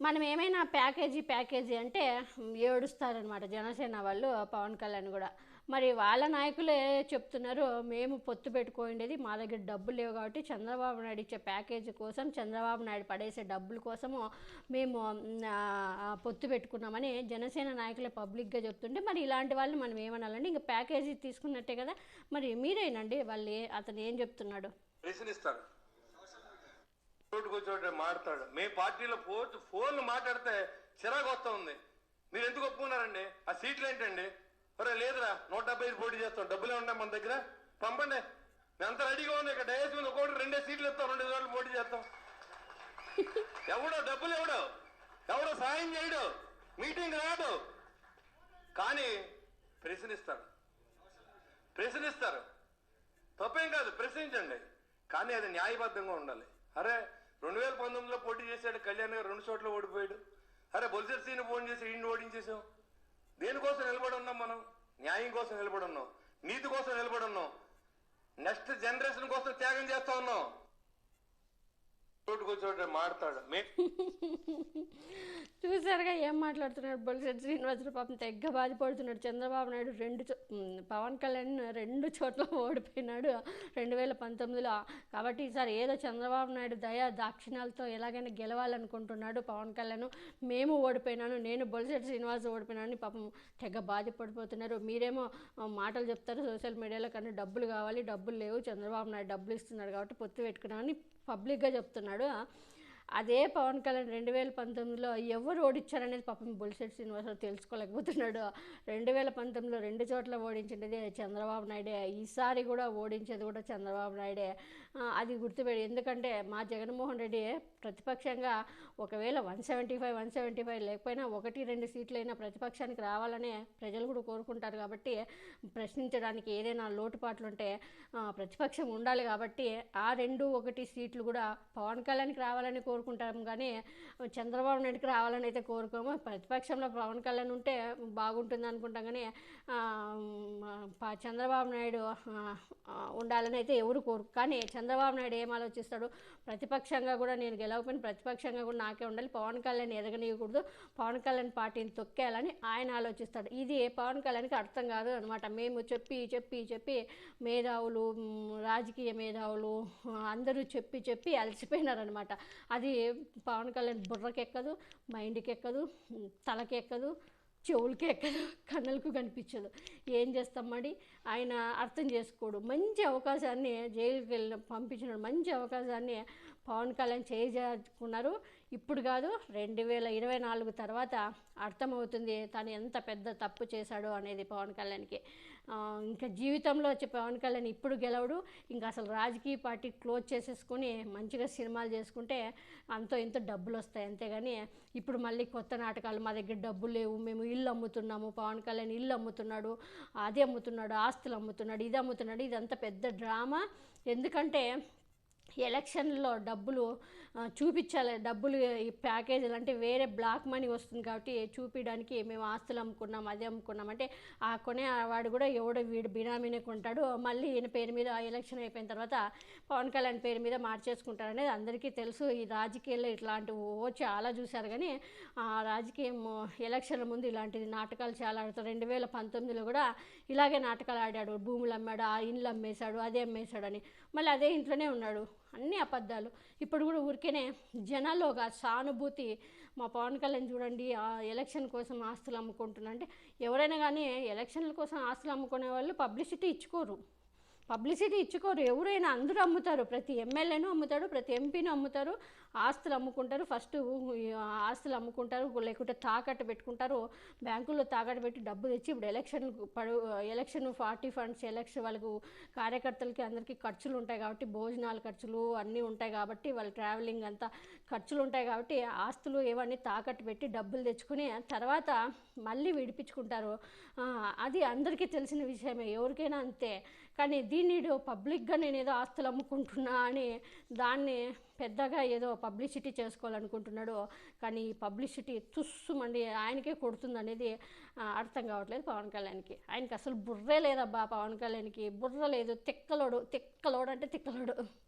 మనం ఏమైనా package package అంటే ఏడుస్తారనమాట జనసేన వాళ్ళు పవన్ కళ్యాణ్ కూడా. మరి వాళ్ళ నాయకులే చెప్తున్నారు మేము పొత్తు పెట్టుకోండేది మా దగ్గర డబ్బులు లేవు కాబట్టి చంద్రబాబు నాయుడు ఇచ్చే ప్యాకేజీ కోసం చంద్రబాబు నాయుడు పడేసే డబ్బుల కోసము మేము పొత్తు పెట్టుకున్నామని జనసేన నాయకులే పబ్లిక్గా చెప్తుంటే మరి ఇలాంటి వాళ్ళని మనం ఏమనాలండి? ఇంకా ప్యాకేజీ తీసుకున్నట్టే కదా. మరి మీరేనండి వాళ్ళు అతను ఏం చెప్తున్నాడు? ప్రశ్నిస్తాడు చోటు మాడతాడు. మీ పార్టీలో ఫోన్ ఫోన్లు మాట్లాడితే చిరాకు వస్తా ఉంది. మీరు ఎందుకు ఒప్పుకున్నారండి? ఆ సీట్లు ఏంటండి ఒరే లేదురా నూట డెబ్బై ఐదు పోటీ చేస్తాం. డబ్బులే ఉన్నాయి మన దగ్గర. పంపండి. మేమంతా రెడీగా ఉన్నాయి ఇక్కడ. డయస్ మీద ఒకటి రెండే సీట్లు ఇస్తాం. రెండు సార్లు పోటీ చేస్తాం. ఎవడో డబ్బులు ఎవడో? ఎవడో సాయం చేయడు. మీటింగ్ రాడు. కానీ ప్రశ్నిస్తారు. ప్రశ్నిస్తారు. తప్పేం కాదు ప్రశ్నించండి. కానీ అది న్యాయబద్ధంగా ఉండాలి. అరే రెండు వేల పంతొమ్మిదిలో పోటీ చేశాడు కళ్యాణ్ గారు రెండు చోట్ల ఓడిపోయాడు. అరే బొలిసెట్ సీని ఫోన్ చేసి ఈయన ఓడించేసాం దేనికోసం నిలబడి ఉన్నాం మనం? న్యాయం కోసం నిలబడి ఉన్నాం. నీతి కోసం నిలబడి ఉన్నాం. నెక్స్ట్ జనరేషన్ కోసం త్యాగం చేస్తా ఉన్నాం. చోటు మాడతాడు. మే చూసారుగా ఏం మాట్లాడుతున్నాడు బొలిశెట్టి శ్రీనివాసరావు పాపం తెగ్గ బాధపడుతున్నాడు. చంద్రబాబు నాయుడు రెండు పవన్ కళ్యాణ్ రెండు చోట్ల ఓడిపోయినాడు రెండు వేల పంతొమ్మిదిలో. కాబట్టి ఈసారి ఏదో చంద్రబాబు నాయుడు దయా దాక్షిణాలతో ఎలాగైనా గెలవాలనుకుంటున్నాడు పవన్ కళ్యాణ్. మేము ఓడిపోయినాను నేను బొలిశెట్టి శ్రీనివాస్ ఓడిపోయినాను పాపం తెగ బాధపడిపోతున్నారు. మీరేమో మాటలు చెప్తారు సోషల్ మీడియాలో కానీ డబ్బులు కావాలి డబ్బులు లేవు చంద్రబాబు నాయుడు డబ్బులు ఇస్తున్నాడు కాబట్టి పొత్తు పెట్టుకున్నామని పబ్లిక్గా చెప్తున్నాడు. అదే పవన్ కళ్యాణ్ రెండు వేల పంతొమ్మిదిలో ఎవరు ఓడించారనేది పాపం బుల్సెట్ శ్రీనివాసరావు తెలుసుకోలేకపోతున్నాడు. రెండు వేల పంతొమ్మిదిలో రెండు చోట్ల ఓడించినది చంద్రబాబు నాయుడే. ఈసారి కూడా ఓడించేది కూడా చంద్రబాబు నాయుడే. అది గుర్తుపెట్టి ఎందుకంటే మా జగన్మోహన్ రెడ్డి ప్రతిపక్షంగా ఒకవేళ one seventy five one seventy five లేకపోయినా ఒకటి రెండు సీట్లైనా ప్రతిపక్షానికి రావాలనే ప్రజలు కూడా కోరుకుంటారు కాబట్టి ప్రశ్నించడానికి ఏదైనా లోటుపాట్లు ఉంటే ప్రతిపక్షం ఉండాలి కాబట్టి ఆ రెండు ఒకటి సీట్లు కూడా పవన్ కళ్యాణ్కి రావాలని కోరుకుంటాం. కానీ చంద్రబాబు నాయుడుకి రావాలని అయితే కోరుకోము. ప్రతిపక్షంలో పవన్ కళ్యాణ్ ఉంటే బాగుంటుంది అనుకుంటాం. కానీ చంద్రబాబు నాయుడు ఉండాలని అయితే ఎవరు కోరు కానీ చంద్రబాబు నాయుడు ఏం ఆలోచిస్తాడు? ప్రతిపక్షంగా కూడా నేను గెలవకపోయిన ప్రతిపక్షంగా కూడా నాకే ఉండాలి. పవన్ కళ్యాణ్ ఎదగనీయకూడదు. పవన్ కళ్యాణ్ పార్టీని తొక్కేయాలని ఆయన ఆలోచిస్తాడు. ఇది పవన్ కళ్యాణ్కి అర్థం కాదు అనమాట మేము చెప్పి చెప్పి చెప్పి మేధావులు రాజకీయ మేధావులు అందరూ చెప్పి చెప్పి అలసిపోయినారనమాట అది పవన్ కళ్యాణ్ బుర్రకి ఎక్కదు మైండ్కి ఎక్కదు తలకి ఎక్కదు చెవులకి ఎక్కదు కన్నులకు కనిపించదు. ఏం చేస్తాం మరి? ఆయన అర్థం చేసుకోడు. మంచి అవకాశాన్ని జైలుకి వెళ్ళిన పంపించిన మంచి అవకాశాన్ని పవన్ కళ్యాణ్ చేజార్చుకున్నారు. ఇప్పుడు కాదు రెండు వేల ఇరవై నాలుగు తర్వాత అర్థమవుతుంది తను ఎంత పెద్ద తప్పు చేశాడో అనేది పవన్ కళ్యాణ్కి. ఇంకా జీవితంలో వచ్చే పవన్ కళ్యాణ్ ఇప్పుడు గెలవడు. ఇంకా అసలు రాజకీయ పార్టీ క్లోజ్ చేసేసుకొని మంచిగా సినిమాలు చేసుకుంటే అంతో ఇంత డబ్బులు వస్తాయి అంతేగాని ఇప్పుడు మళ్ళీ కొత్త నాటకాలు మా దగ్గర డబ్బులు లేవు మేము ఇల్లు అమ్ముతున్నాము పవన్ కళ్యాణ్ ఇల్లు అమ్ముతున్నాడు అది అమ్ముతున్నాడు ఆస్తులు అమ్ముతున్నాడు ఇది అమ్ముతున్నాడు ఇదంతా పెద్ద డ్రామా. ఎందుకంటే ఎలక్షన్లో డబ్బులు చూపించాలి. డబ్బులు ఈ ప్యాకేజ్ అంటే వేరే బ్లాక్ మనీ వస్తుంది కాబట్టి చూపించడానికి మేము ఆస్తులు అమ్ముకున్నాం అది అమ్ముకున్నాం. అంటే ఆ కొనే వాడు కూడా ఎవడో వీడు బినామీనే కొంటాడు. మళ్ళీ ఈయన పేరు మీద ఆ ఎలక్షన్ అయిపోయిన తర్వాత పవన్ కళ్యాణ్ పేరు మీద మార్చేసుకుంటారు అనేది అందరికీ తెలుసు. ఈ రాజకీయాల్లో ఇట్లాంటి ఓ చాలా చూశారు కానీ ఆ రాజకీయం ఎలక్షన్ల ముందు ఇలాంటిది నాటకాలు చాలా ఆడతారు. రెండు వేల పంతొమ్మిదిలో కూడా ఇలాగే నాటకాలు ఆడాడు. భూములు అమ్మాడు ఆ ఇండ్లు అమ్మేశాడు అదే అమ్మేశాడు అని. మళ్ళీ అదే ఇంట్లోనే ఉన్నాడు. అన్ని అబద్ధాలు. ఇప్పుడు కూడా ఊరికేనే జనాల్లో ఒక సానుభూతి మా పవన్ కళ్యాణ్ చూడండి ఆ ఎలక్షన్ కోసం ఆస్తులు అమ్ముకుంటున్నా. అంటే ఎవరైనా కానీ ఎలక్షన్ల కోసం ఆస్తులు అమ్ముకునే వాళ్ళు పబ్లిసిటీ ఇచ్చుకోరు. పబ్లిసిటీ ఇచ్చుకోరు. ఎవరైనా అందరూ అమ్ముతారు. ప్రతి ఎమ్మెల్యేను అమ్ముతాడు ప్రతి ఎంపీని అమ్ముతారు. ఆస్తులు అమ్ముకుంటారు. ఫస్ట్ ఆస్తులు అమ్ముకుంటారు. లేకుంటే తాకట్టు పెట్టుకుంటారు. బ్యాంకుల్లో తాకట్టు పెట్టి డబ్బు తెచ్చి ఇప్పుడు ఎలక్షన్ పడు ఎలక్షన్ పార్టీ ఫండ్స్ ఎలక్షన్ వాళ్ళకు కార్యకర్తలకి అందరికీ ఖర్చులు ఉంటాయి కాబట్టి భోజనాల ఖర్చులు అన్నీ ఉంటాయి కాబట్టి వాళ్ళ ట్రావెలింగ్ అంతా ఖర్చులు ఉంటాయి కాబట్టి ఆస్తులు ఏవన్నీ తాకట్టు పెట్టి డబ్బులు తెచ్చుకుని తర్వాత మళ్ళీ విడిపించుకుంటారు. అది అందరికీ తెలిసిన విషయమే. ఎవరికైనా అంతే. కానీ దీన్ని పబ్లిక్గా నేను ఏదో ఆస్తులు అమ్ముకుంటున్నా అని దాన్ని పెద్దగా ఏదో పబ్లిసిటీ చేసుకోవాలనుకుంటున్నాడు కానీ ఈ పబ్లిసిటీ తుస్సుమండి ఆయనకే కొడుతుంది అనేది అర్థం కావట్లేదు పవన్ కళ్యాణ్కి. ఆయనకి అసలు బుర్రే లేదబ్బా పవన్ కళ్యాణ్కి. బుర్ర లేదు. తిక్కలోడు తిక్కలోడు అంటే తిక్కలోడు.